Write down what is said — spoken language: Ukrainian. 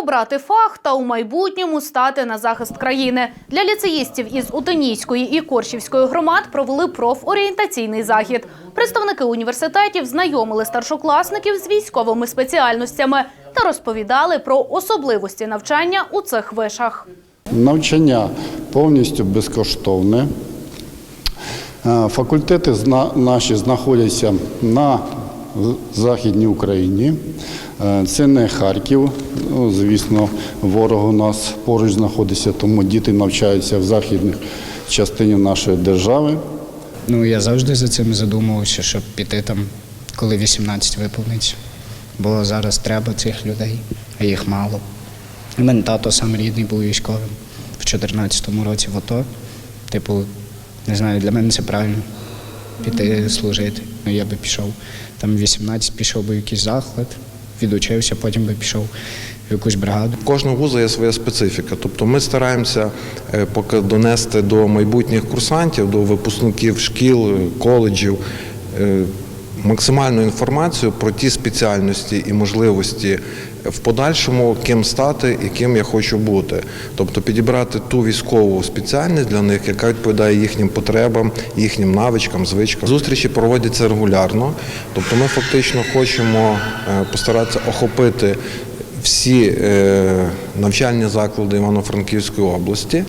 обрати фах та у майбутньому стати на захист країни. Для ліцеїстів із Утинійської і Коршівської громад провели профорієнтаційний захід. Представники університетів знайомили старшокласників з військовими спеціальностями та розповідали про особливості навчання у цих вишах. Навчання повністю безкоштовне. Е, Факультети наші знаходяться на Західній Україні. Е, Це не Харків. Ну, Звісно, ворог у нас поруч знаходиться, тому діти навчаються в західній частині нашої держави. Ну, я завжди за цим задумувався, щоб піти там, коли 18 виповниться. Бо зараз треба цих людей, а їх мало. У мене тато сам рідний був військовим в 14-му році в АТО. Типу, не знаю, для мене це правильно піти служити. Ну, я би пішов там 18, пішов би в якийсь заклад, відучився, потім би пішов в якусь бригаду. Кожного вузу є своя специфіка. Тобто ми стараємося е, поки донести до майбутніх курсантів, до випускників шкіл, коледжів е, максимальну інформацію про ті спеціальності і можливості в подальшому, ким стати і ким я хочу бути. Тобто підібрати ту військову спеціальність для них, яка відповідає їхнім потребам, їхнім навичкам, звичкам. Зустрічі проводяться регулярно. Тобто ми фактично хочемо е, постаратися охопити всі е, навчальні заклади Івано-Франківської області.